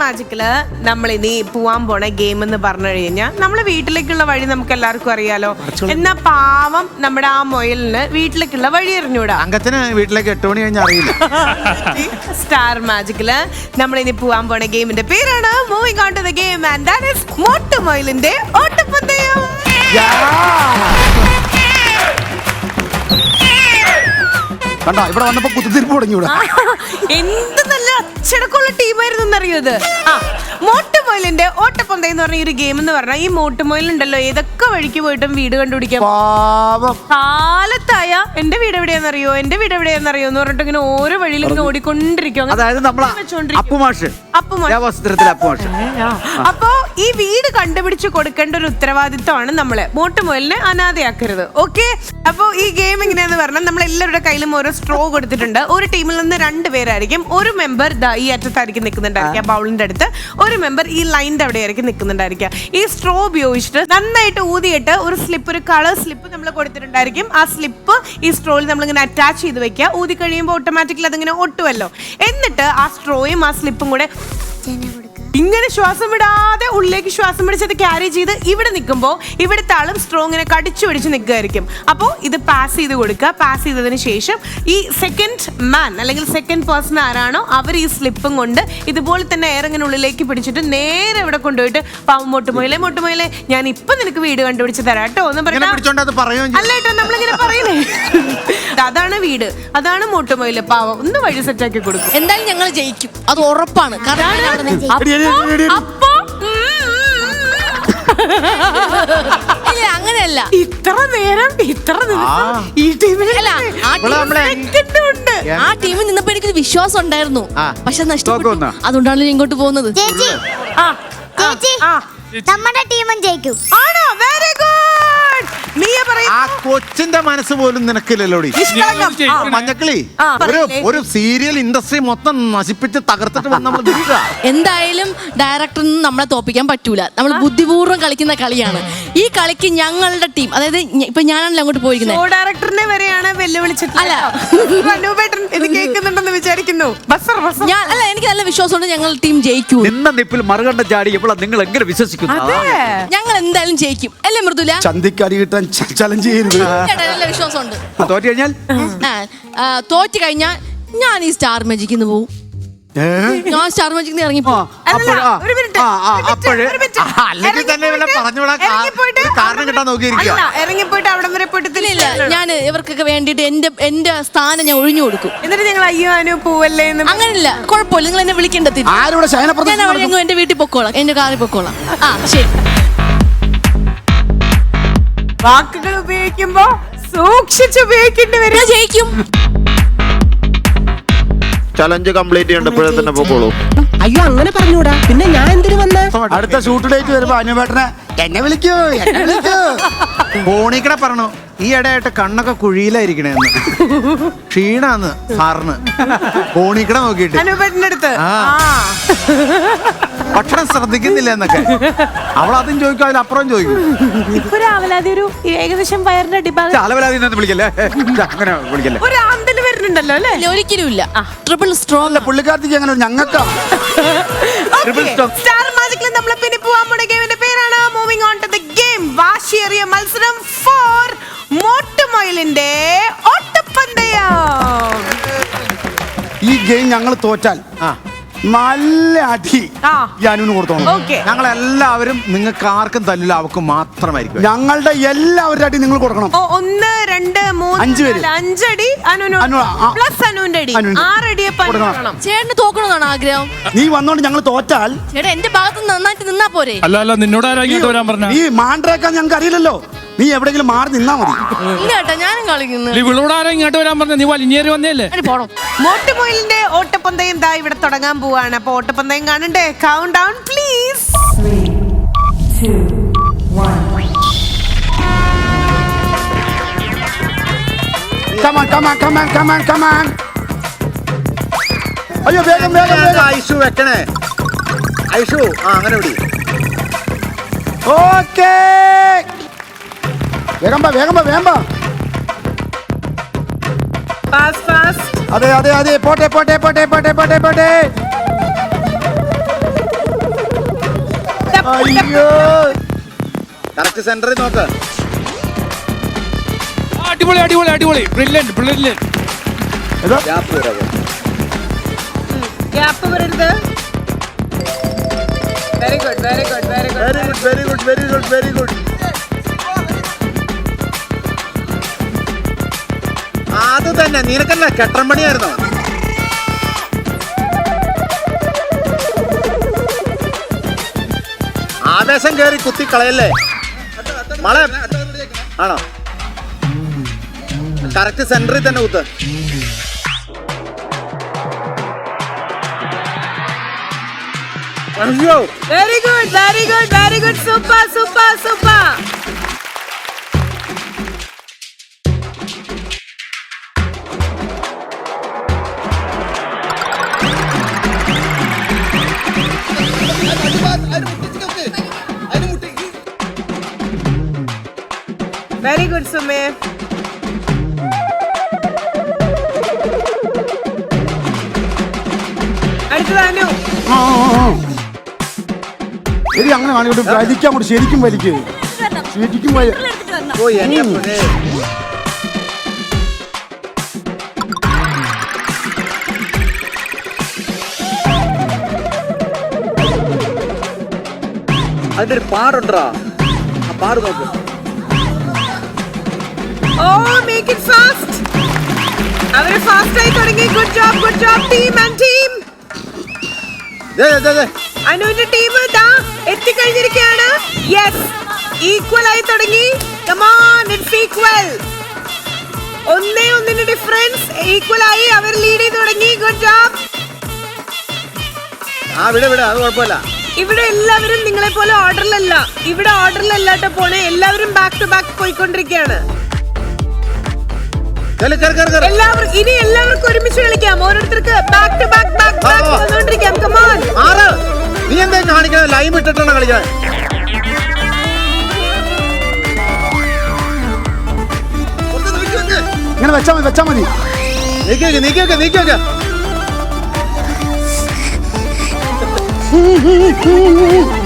മാജിക്കിൽ നമ്മൾ ഇനി പോവാൻ പോണ ഗെയിം എന്ന് പറഞ്ഞു കഴിഞ്ഞാൽ നമ്മളെ വീട്ടിലേക്കുള്ള വഴി നമുക്ക് എല്ലാവർക്കും അറിയാലോ. എന്നാ പാവം നമ്മുടെ ആ മൊയലിന് വീട്ടിലേക്കുള്ള വഴി അറിഞ്ഞൂടാ. അംഗത്തിന് വീട്ടിലേക്ക് എട്ട് മണി കഴിഞ്ഞാൽ അറിയില്ല. സ്റ്റാർ മാജിക്കിൽ നമ്മൾ ഇനി പോവാൻ പോണ ഗെയിമിന്റെ പേരാണ് moving on to the game and that is മോട്ടുമൊയിലിന്റെ ഓട്ടപ്പന്തയം. കണ്ടോ ഇവിടെ വന്നപ്പോ കുത്തിരിപ്പ് തുടങ്ങി ഇവിടെ എന്ത് നല്ല അച്ചടക്കമുള്ള ടീമായിരുന്നു എന്നറിയോ ഇത്? ആ മോട്ടുമൊയിലിന്റെ ഓട്ടപ്പന്തയം എന്ന് പറഞ്ഞ ഈ ഒരു ഗെയിം എന്ന് പറഞ്ഞാൽ ഈ മോട്ടുമൊയിലുണ്ടല്ലോ ഏതൊക്കെ വഴിക്ക് പോയിട്ടും വീട് കണ്ടുപിടിക്കാം? പാവം. കാലത്തായ എന്റെ വീട് എവിടെയാണെന്നറിയോ എന്റെ വീട് എവിടെയാണെന്നറിയോ എന്ന് പറഞ്ഞിട്ട് ഇങ്ങനെ ഓരോ വഴിയിലും ഇങ്ങനെ ഓടിക്കൊണ്ടിരിക്കും. അങ്ങനെ അതായത് നമ്മളെ വെച്ചോണ്ടിരിക്കും. അപ്പുമാഷ്. അപ്പുമാഷ്. അപ്പോ ഈ വീട് കണ്ടുപിടിച്ച് കൊടുക്കേണ്ട ഒരു ഉത്തരവാദിത്വമാണ് നമ്മൾ. മോട്ടുമുയലിനെ അനാഥയാക്കരുത്. ഓക്കെ അപ്പോ ഈ ഗെയിം എങ്ങനെയാന്ന് പറഞ്ഞാൽ നമ്മൾ എല്ലാവരുടെ കയ്യിലും ഓരോ സ്ട്രോ കൊടുത്തിട്ടുണ്ട്. ഒരു ടീമിൽ നിന്ന് രണ്ട് പേരായിരിക്കും. ഒരു മെമ്പർ ദാ ഈ അറ്റത്തായിരിക്കും നിൽക്കുന്നുണ്ടായിരിക്കുക ബൗളിന്റെ അടുത്ത്. ഒരു മെമ്പർ ഈ ലൈനിന്റെ അവിടെ ആയിരിക്കും നിൽക്കുന്നുണ്ടായിരിക്കുക. ഈ സ്ട്രോ ഉപയോഗിച്ചിട്ട് നന്നായിട്ട് ഊതിയിട്ട് ഒരു സ്ലിപ്പ് ഒരു കളർ സ്ലിപ്പ് നമ്മൾ കൊടുത്തിട്ടുണ്ടായിരിക്കും. ആ സ്ലിപ്പ് ഈ സ്ട്രോയിൽ നമ്മളിങ്ങനെ അറ്റാച്ച് ചെയ്ത് വെക്കുക. ഊതി കഴിയുമ്പോൾ ഓട്ടോമാറ്റിക്കലി അതിങ്ങനെ ഒട്ടുമല്ലോ എന്നിട്ട് ആ സ്ട്രോയും ആ സ്ലിപ്പും കൂടെ ഇങ്ങനെ ശ്വാസം വിടാതെ ഉള്ളിലേക്ക് ശ്വാസം പിടിച്ചത് ക്യാരി ചെയ്ത് ഇവിടെ നിൽക്കുമ്പോൾ ഇവിടുത്തെ ആളും സ്ട്രോങ്ങിനെ കടിച്ചു പിടിച്ച് നിൽക്കുമായിരിക്കും അപ്പോൾ ഇത് പാസ് ചെയ്ത് കൊടുക്കുക. പാസ് ചെയ്തതിന് ശേഷം ഈ സെക്കൻഡ് മാൻ അല്ലെങ്കിൽ സെക്കൻഡ് പേഴ്സൺ ആരാണോ അവർ ഈ സ്ലിപ്പും കൊണ്ട് ഇതുപോലെ തന്നെ എയർ ഇങ്ങനെ ഉള്ളിലേക്ക് പിടിച്ചിട്ട് നേരെ ഇവിടെ കൊണ്ടുപോയിട്ട് പാവം മൊട്ടുമോയിലെ. മൊട്ടുമോയിലെ ഞാൻ ഇപ്പം നിനക്ക് വീട് കണ്ടുപിടിച്ച് തരാം കേട്ടോ എന്ന് പറഞ്ഞാൽ. അല്ല കേട്ടോ നമ്മളിങ്ങനെ പറയുന്നേ. അതാണ് വീട്. അതാണ് മൊട്ടുമോയിലെ. പാവം. ഒന്ന് വഴി സെറ്റാക്കി കൊടുക്കും. എന്തായാലും ഞങ്ങൾ ജയിക്കും. അത് ഉറപ്പാണ്. കാരണം അപ്പൊ? ഇല്ല അങ്ങനെയല്ല. ഇത്ര നേരം ഇത്ര ദിവസം ഈ ടീമിൽ അല്ല, ആ ഇവിടെ നമ്മളെ ഉണ്ട് ആ ടീമിൽ നിന്നപ്പോ എനിക്ക് വിശ്വാസം ഉണ്ടായിരുന്നു. ആ. പക്ഷെ നഷ്ടപ്പെട്ടു? അതുകൊണ്ടാണ് ഞാൻ ഇങ്ങോട്ട് പോകുന്നത്. ചേച്ചി ആ. ചേച്ചി ആ. നമ്മുടെ ടീമും ജയിക്കും. ആണോ? വെരി ഗുഡ് പറയും. ആ കൊച്ചിന്റെ മനസ്സ് പോലും നിനക്കില്ലല്ലോടി നിഷ്കളങ്കം. ആ, മഞ്ഞക്കിളി ആ, ഒരു ഒരു സീരിയൽ ഇൻഡസ്ട്രി മൊത്തം നശിപ്പിച്ച് തകർത്തിട്ട് വന്ന് നമ്മൾ നിൽക്കുക എന്തായാലും ഡയറക്ടറിന് നമ്മളെ തോപ്പിക്കാൻ പറ്റൂല. നമ്മൾ ബുദ്ധിപൂർവം കളിക്കുന്ന കളിയാണ്. ഈ കളിക്ക് ഞങ്ങളുടെ ടീം അതായത് ഞ- ഇപ്പൊ ഞാനാണല്ലോ അങ്ങോട്ട് പോയിരിക്കുന്നത് ഷോ ഡയറക്ടറിനെ വരെയാണ് വെല്ലുവിളിച്ചിട്ട് അല്ല. അനുപേട്ടൻ ഇത് കേൾക്കുന്നുണ്ടെന്ന് വിചാരിക്കുന്നു. Buzzer buzzer. ഞാൻ അല്ല എനിക്ക് നല്ല വിശ്വാസമുണ്ട് ഞങ്ങൾ ടീം ജയിക്കൂ നിന്ന നിപ്പിൽ മറുകണ്ട ചാടി ഇപ്പോൾ നിങ്ങൾ എങ്ങനെ വിശ്വസിക്കുന്നു? അതെ. ഞങ്ങൾ എന്തായാലും ജയിക്കും. അല്ലേ മൃദുല? ചന്തിക്കടി കിട്ടാൻ ചലഞ്ച് ചെയ്യരുത് ചേട്ടാ, നല്ല വിശ്വാസമുണ്ട്. ആ, തോറ്റു കഴിഞ്ഞാൽ? ആ, ആ, തോറ്റ് കഴിഞ്ഞാൽ ഞാൻ ഈ സ്റ്റാർ മജിക്കിന്ന് പോവും. ഞാൻ സ്റ്റാർ മജിക്കിന്ന് ഇറങ്ങി പോവും അല്ല, അപ്പോഴ് ആ, ഒരു മിനിറ്റ്, ആ, ആ, ഒരു മിനിറ്റ്, അപ്പോഴ് ഒരു മിനിറ്റ്. ആ, അല്ലെങ്കിൽ തന്നെ വല്ല ഇറങ്ങിപ്പോയിട്ട് പറഞ്ഞുവിടാൻ കാ- ഇറങ്ങിപ്പോയിട്ട് ഒരു കാരണം അവിടം കിട്ടാൻ നോക്കിയിരിക്കുക. അല്ല, ഇറങ്ങിപ്പോയിട്ട് അവിടം വരെ പോയിട്ട് ഇല്ല തിരിച്ച് ഇല്ല വരണം. ഞാൻ ഇവർക്കൊക്കെ വേണ്ടിട്ട് എന്റെ എന്റെ സ്ഥാനം ഞാൻ ഒഴിഞ്ഞു കൊടുക്കും. എന്നിട്ട് ഞങ്ങൾ അയ്യോ അനു പോവല്ലേ എന്ന് അങ്ങനില്ല കുഴപ്പമില്ല. നിങ്ങൾ എന്നെ വിളിക്കേണ്ടത് ആരുടെ ശയന ഞാൻ പ്രദർശനം അവിടെ നടക്കും? എന്റെ വീട്ടിൽ പൊക്കോളാം എന്റെ കാറിൽ പൊക്കോളാം. ആ ശരി. വാക്കുകൾ ഉപയോഗിക്കുമ്പോ സൂക്ഷിച്ച് ഉപയോഗിക്കേണ്ടി വരും. ജയിക്കും ചലഞ്ച് കംപ്ലീറ്റ് ചെയ്യണ്ട ഇപ്പോഴേ തന്നെ പോക്കോളൂ. അയ്യോ അങ്ങനെ പറഞ്ഞൂടാ. പിന്നെ ഞാൻ എന്തിനു വന്ന? അടുത്ത ഷൂട്ട് ഡേറ്റ് വരുമ്പോ അനുപേട്ടനെ എന്നെ വിളിക്കൂ എന്നെ വിളിക്കൂ. ഫോണിക്കടെ പറഞ്ഞു ഈ ഇടയായിട്ട് കണ്ണൊക്കെ കുഴിയിലായിരിക്കണേന്ന്. ക്ഷീണാന്ന് സാറിന്. ഫോണിക്കടെ നോക്കിയിട്ട്. അടുത്ത്. ആ. ഭക്ഷണം ശ്രദ്ധിക്കുന്നില്ല എന്നൊക്കെ അവൾ അതും ചോദിക്കും അതിലപ്പുറം ചോദിക്കും. ഇപ്പൊ രാവിലെ അതൊരു ഏകദേശം വയറിന്റെ അടിഭാഗം അലവലാതി നിന്ന് വിളിക്കല്ലേ? അങ്ങനെ വിളിക്കല്ലേ? ഒരു ആന്തൽ വരുന്നുണ്ടല്ലോ അല്ലേ? ഇല്ല, ഒരിക്കലും ഇല്ല ട്രിപ്പിൾ സ്ട്രോങ് അല്ല പുള്ളിക്കാരത്തേക്ക് അങ്ങനെ ഞങ്ങൾക്ക് Triple stop. സ്റ്റാർ മാജിക്കിൽ നമ്മൾ പിന്നെ പോവാൻ പോണ ഗെയിമിന്റെ പേരാണ് moving on to the game വാശിയേറിയ മത്സരം ഫോർ മോട്ടുമൊയിലിന്റെ ഓട്ടപ്പന്തയം. ഈ ഗെയിം ഞങ്ങൾ തോറ്റാൽ ആ. നല്ല അടി ആ. കൊടുത്തോളൂ ഞങ്ങൾ എല്ലാവരും ഓക്കെ. ഞങ്ങളെല്ലാവരും നിങ്ങൾക്ക് ആർക്കും തല്ലില്ല അവർക്ക് മാത്രമായിരിക്കും. ഞങ്ങളുടെ എല്ലാവരുടെ അടി നിങ്ങൾ കൊടുക്കണം. ഓ ഒന്ന് രണ്ട് മൂന്ന് അഞ്ച് പേര്. നാല്, അഞ്ചടി അനു അനു, ആ. പ്ലസ് അനുവിന്റെ അടി. അനുവിന്റെ. ആറടിയെ കൊടുക്കണം. ചേട്ടന് തോക്കണമെന്നാണ് ആഗ്രഹം? നീ വന്നോണ്ട് ഞങ്ങൾ തോറ്റാൽ ചേട്ടാ എന്റെ ഭാഗത്ത് നന്നായിട്ട് നിന്നാ പോരെ? അല്ല അല്ല നിന്നോട് ആരാ ഇങ്ങോട്ട് വരാൻ പറഞ്ഞ? നീ മാണ്ടേക്കാൻ ഞങ്ങൾക്ക് അറിയില്ലല്ലോ നീ എവിടെങ്കിലും മാറി നിന്നാ മതി. ഇല്ല ഞാനും കളിക്കുന്നു. ഇവളോട് ഇങ്ങോട്ട് വരാൻ പറഞ്ഞ നീ വലിഞ്ഞേറി വന്നേല്ലേ എടി പോണം. മോട്ടുമൊയിലിന്റെ ഓട്ടപ്പന്തയം ദാ ഇവിടെ തുടങ്ങാൻ പോവാണ്. അപ്പൊ ഓട്ടപ്പന്തയം കാണണ്ടേ? Countdown please come on come on come on come on come on അയ്യോ വേഗം വേഗം വേഗം. ഐഷു വെക്കണേ. ഐഷു ആ അങ്ങനെ വിടി ഓക്കേ വേഗം വേഗം വേഗം അതെ അതെ അതെ. പോട്ടെ പോട്ടെ പോട്ടെ പോട്ടെ പോട്ടെ പോട്ടെ. അയ്യോ. കറക്റ്റ് സെന്ററിൽ നോക്ക്. അടിപൊളി അടിപൊളി അടിപൊളി. ബ്രില്യന്റ് ബ്രില്യന്റ് ഗ്യാപ്പ് വരാതെ ഗ്യാപ്പ് വരരുത്. Very good very good very good very good very good very good അത് തന്നെ. നിനക്കല്ല കെട്ടം പണിയായിരുന്നോ? ആവേശം കയറി കുത്തി കളയല്ലേ മളെ ആണോ? കറക്റ്റ് സെന്ററിൽ തന്നെ കുത്ത്. Very good very good very good super super super very അടുത്തതാനു. എടി അങ്ങനെ കാണിക്കട്ടെ വലിക്കാൻ കൂടി ശരിക്കും വലിക്ക്. ശരിക്കും വലി ഓ എന്നെ പൊന്നേ. അതിന്റെ ഒരു പാടുണ്ടാ ആ പാട് നോക്ക്. ഓ മേക്ക് ഇറ്റ് ഫാസ്റ്റ് അവർ ഫാസ്റ്റ് ആയി തുടങ്ങി. Good job good job team and team. അനുവിന്റെ ടീം ഇതാ എത്തിക്കഴിഞ്ഞിരിക്കുകയാണ്. യെസ് ഈക്വൽ ആയി തുടങ്ങി. കമാൻ ഇറ്റ്സ് ഈക്വൽ ഒന്നേ ഒന്നിന്റെ ഡിഫറൻസ് ഈക്വൽ ആയി അവർ ലീഡ് ചെയ്ത് തുടങ്ങി. ഗുഡ് ജോബ് ആ വിട വിട. അത് കുഴപ്പമില്ല. ഇവിടെ എല്ലാവരും നിങ്ങളെ പോലെ ഓർഡറിലല്ല ഇവിടെ ഓർഡറിലല്ല കേട്ടോ പോണേ എല്ലാവരും ബാക്ക് ടു ബാക്ക് പോയിക്കൊണ്ടിരിക്കുകയാണ്. എല്ലാവരും ഇനി എല്ലാവർക്കും ഒരുമിച്ച് കളിക്കാം ഓരോരുത്തർക്ക് back to back back back. വന്നുകൊണ്ടിരിക്കാം come on ആറ് നീ എന്താ കാണിക്കുന്നത് ലൈം ഇട്ടിട്ടാണ് വെക്ക്. ഇങ്ങനെ വെച്ചാ മതി വെച്ചാ മതി നീക്കി നീക്കി നീക്കി വെക്ക്. ഉം, ഉം, ഉം, ഉം.